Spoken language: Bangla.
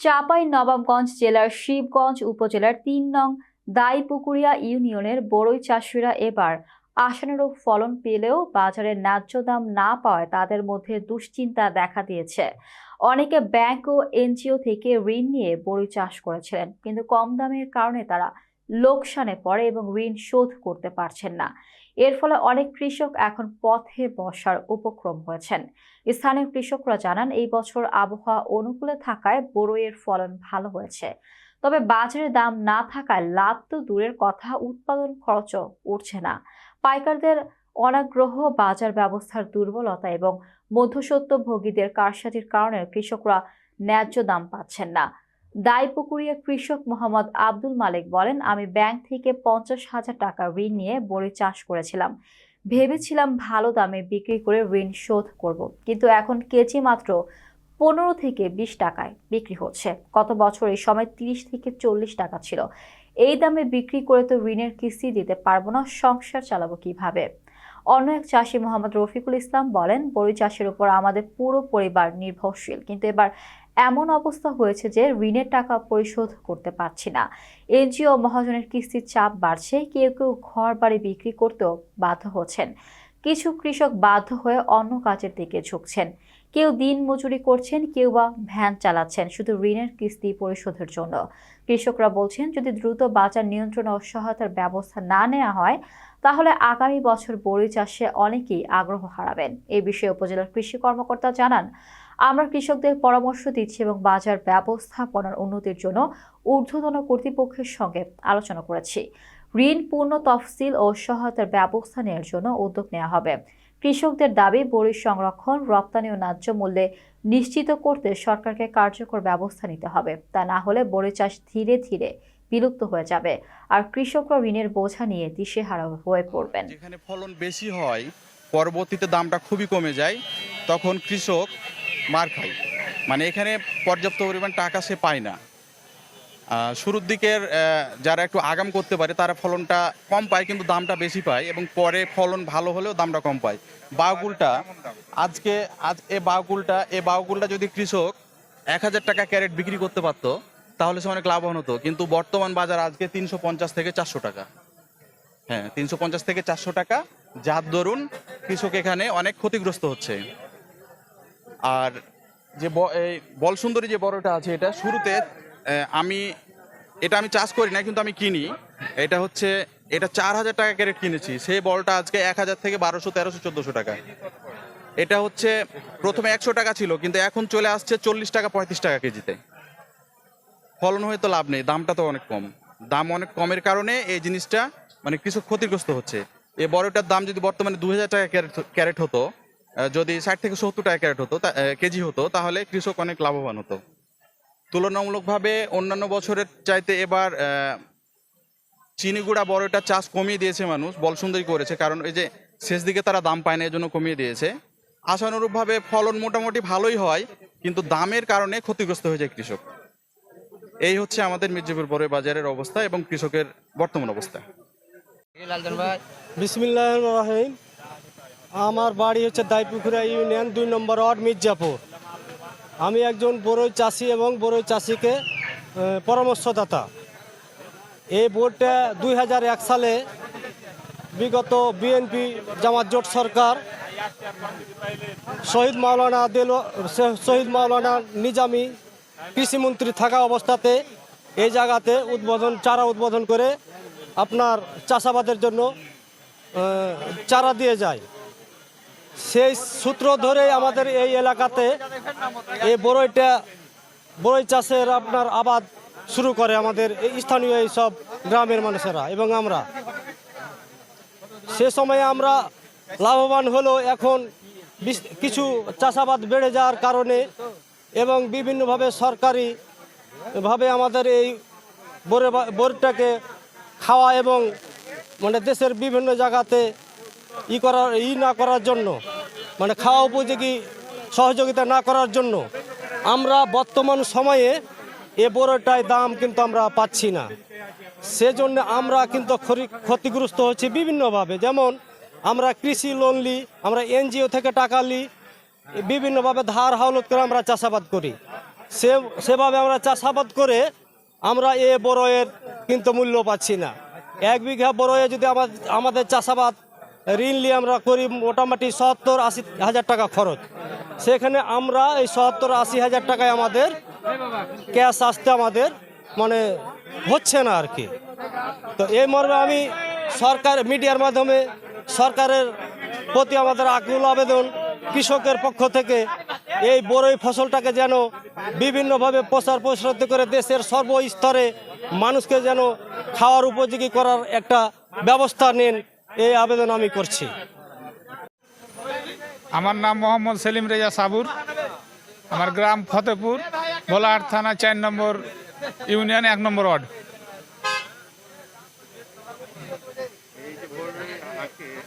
চাঁপাই নবাবগঞ্জ জেলার শিবগঞ্জ উপজেলার তিন নং দাইপুকুরিয়া ইউনিয়নের বড়ই চাষিরা এবার আশানুরূপ ফলন পেলেও বাজারে ন্যায্য দাম না পাওয়ায় তাদের মধ্যে দুশ্চিন্তা দেখা দিয়েছে। অনেকে ব্যাংক ও এনজিও থেকে ঋণ নিয়ে বড়ই চাষ করেছিলেন, কিন্তু কম দামের কারণে তারা লোকসানে পড়ে এবং ঋণ শোধ করতে পারছেন না। এর ফলে অনেক কৃষক এখন পথে বসার উপক্রম হয়েছেন। স্থানীয় কৃষকরা জানান, এই বছর আবহাওয়া অনুকূলে থাকায় বড়ইয়ের ফলন ভালো হয়েছে। তবে বাজারে দাম না থাকায় লাভ তো দূরের কথা, উৎপাদন খরচও উঠছে না। পাইকারদের অনাগ্রহ, বাজার ব্যবস্থার দুর্বলতা এবং মধ্যসত্ত্ব ভোগীদের কারসাজির কারণে কৃষকরা ন্যায্য দাম পাচ্ছেন না। দায়পুকুরিয়া কৃষক মোহাম্মদ আব্দুল মালিক বলেন, আমি ব্যাংক থেকে পঞ্চাশ হাজার টাকা ঋণ নিয়ে বড়ি চাষ করেছিলাম। ভেবেছিলাম ভালো দামে বিক্রি করে ঋণ শোধ করব, কিন্তু এখন কেজি মাত্র পনেরো থেকে বিশ টাকায় বিক্রি হচ্ছে। গত বছর এই সময় তিরিশ থেকে চল্লিশ টাকা ছিল। এই দামে বিক্রি করে তো ঋণের কিস্তি দিতে পারব না, সংসার চালাবো কীভাবে? অন্য এক চাষি মোহাম্মদ রফিকুল ইসলাম বলেন, বড়ি চাষের উপর আমাদের পুরো পরিবার নির্ভরশীল, কিন্তু এবার এমন অবস্থা হয়েছে যে ঋণের টাকা পরিশোধ করতে পারছি না। এনজিও মহাজনের কিস্তির চাপ বাড়ছে, কেউ কেউ ঘর বাড়ি বিক্রি করতেও বাধ্য হচ্ছেন। কিছু কৃষক বাধ্য হয়ে অন্য কাজের দিকে ঝুঁকছেন। কেউ দিন মজুরি করছেন, কেউ বা ভ্যান চালাচ্ছেন শুধু ঋণের কিস্তি পরিশোধের জন্য। কৃষকরা বলছেন, যদি দ্রুত বাজার নিয়ন্ত্রণ ও সহায়তার ব্যবস্থা না নেওয়া হয়, তাহলে আগামী বছর বড়ি চাষে অনেকেই আগ্রহ হারাবেন। এই বিষয়ে উপজেলার কৃষি কর্মকর্তা জানান আমরা কৃষকদের পরামর্শ দিচ্ছি এবং বাজার ব্যবস্থাপনার উন্নতির জন্য ঊর্ধ্বতন কর্তৃপক্ষের সঙ্গে আলোচনা করেছি। ঋণ, পূর্ণ তফসিল ও সহায়তার ব্যবস্থা নেওয়ার জন্য উদ্যোগ নেওয়া হবে। কৃষকদের দাবি, বড়ির সংরক্ষণ, রপ্তানি ও ন্যায্য মূল্যে নিশ্চিত করতে সরকারকে কার্যকর ব্যবস্থা নিতে হবে। তা না হলে বড়ি চাষ ধীরে ধীরে বিলুপ্ত হয়ে যাবে আর কৃষকরা ঋণের বোঝা নিয়ে দিশেহারা হয়ে পড়বেন। যেখানে ফলন বেশি হয়, পরবর্তীতে দামটা খুবই কমে যায়, তখন কৃষক মার খায় মানে এখানে পর্যাপ্ত পরিমাণ টাকা সে পায় না। শুরুর দিকের যারা একটু আগাম করতে পারে, তারা ফলনটা কম পায়, কিন্তু দামটা বেশি পায় এবং পরে ফলন ভালো হলেও দামটা কম পায়। বাউগুলটা আজকে, আজ এ বাউগুলটা এ বাউগুলটা যদি কৃষক এক হাজার টাকা ক্যারেট বিক্রি করতে পারতো, তাহলে সে অনেক লাভবান হতো। কিন্তু বর্তমান বাজার আজকে তিনশো পঞ্চাশ থেকে চারশো টাকা। হ্যাঁ তিনশো পঞ্চাশ থেকে চারশো টাকা। যার দরুন কৃষক এখানে অনেক ক্ষতিগ্রস্ত হচ্ছে। আর যে এই বল সুন্দরী যে বড়টা আছে এটা শুরুতে আমি, এটা আমি চাষ করি না কিন্তু আমি কিনি। এটা হচ্ছে, এটা চার হাজার টাকা ক্যারেট কিনেছি। সেই বলটা আজকে এক হাজার থেকে বারোশো, তেরোশো, চোদ্দোশো টাকা। এটা হচ্ছে, প্রথমে একশো টাকা ছিল, কিন্তু এখন চলে আসছে চল্লিশ টাকা, পঁয়ত্রিশ টাকা কেজিতে। ফলন হয়ে তো লাভ নেই, দামটা তো অনেক কম। দাম অনেক কমের কারণে এই জিনিসটা মানে কৃষক ক্ষতিগ্রস্ত হচ্ছে। এই বড়টার দাম যদি বর্তমানে দু হাজার টাকা ক্যারেট ক্যারেট হতো যদি ষাট থেকে সত্তর টাকা ক্যারেট হতো কেজি হতো তাহলে কৃষক অনেক লাভবান হতো। তুলনামূলকভাবে অন্যান্য বছরের চাইতে এবার চিনিগুড়া বড়টা চাষ কমিয়ে দিয়েছে মানুষ বল সুন্দরী করেছে কারণ এই যে শেষ দিকে তারা দাম পায় না এই জন্য কমিয়ে দিয়েছে। আশানুরূপভাবে ফলন মোটামুটি ভালোই হয় কিন্তু দামের কারণে ক্ষতিগ্রস্ত হয়ে যায় কৃষক। এই হচ্ছে আমাদের মির্জাপুর বড় বাজারের অবস্থা এবং কৃষকের বর্তমান অবস্থা। লালজন ভাই। বিসমিল্লাহ রহিম। আমার বাড়ি হচ্ছে দাইপুকুরা ইউনিয়ন দুই নম্বর ওয়ার্ড মির্জাপুর। আমি একজন বড়ই চাষি এবং বড়ই চাষিকে পরামর্শদাতা। এই বোর্ডটা দুই এক সালে বিগত বিএনপি জামাত জোট সরকার শহীদ মাওলানা দিল শহীদ মাওলানা নিজামি কৃষিমন্ত্রী থাকা অবস্থাতে এই জায়গাতে উদ্বোধন, চারা উদ্বোধন করে আপনার চাষাবাদের জন্য চারা দিয়ে যায়। সেই সূত্র ধরে আমাদের এই এলাকাতে এই বড়ইটা, বড়ই চাষের আপনার আবাদ শুরু করে আমাদের এই স্থানীয় এই সব গ্রামের মানুষেরা এবং আমরা। সে সময়ে আমরা লাভবান হলো এখন কিছু চাষাবাদ বেড়ে যাওয়ার কারণে এবং বিভিন্নভাবে সরকারি ভাবে আমাদের এই বোরে বোরটাকে খাওয়া এবং মানে দেশের বিভিন্ন জায়গাতে ই করার, ই না করার জন্য মানে খাওয়া উপযোগী সহযোগিতা না করার জন্য আমরা বর্তমান সময়ে এ বড়টায় দাম কিন্তু আমরা পাচ্ছি না। সেজন্য আমরা কিন্তু ক্ষতিগ্রস্ত হচ্ছি বিভিন্নভাবে। যেমন আমরা কৃষি লোন লি, আমরা এনজিও থেকে টাকা লি, বিভিন্নভাবে ধার হাওলত করে আমরা চাষাবাদ করি। সে, সেভাবে আমরা চাষাবাদ করে আমরা এ বড়য়ের কিন্তু মূল্য পাচ্ছি না। এক বিঘা বড়য়ে যদি আমাদের চাষাবাদ ঋণ নিয়ে আমরা করি মোটামুটি সত্তর আশি হাজার টাকা খরচ। সেখানে আমরা এই সত্তর আশি হাজার টাকায় আমাদের ক্যাশ আসতে আমাদের মানে হচ্ছে না আর কি। তো এই মর্মে আমি সরকার মিডিয়ার মাধ্যমে সরকারের প্রতি আমাদের আকুল আবেদন, কৃষকের পক্ষ থেকে এই বড়ই ফসলটাকে যেন বিভিন্নভাবে প্রচার প্রসারিত করে দেশের সর্বস্তরে মানুষকে যেন খাওয়ার উপযোগী করার একটা ব্যবস্থা নেন। এই আবেদন আমি করছি। আমার নাম মোহাম্মদ সেলিম রেজা সাবুর। আমার গ্রাম ফতেপুর ভোলাহাট থানা চার নম্বর ইউনিয়ন এক নম্বর ওয়ার্ড।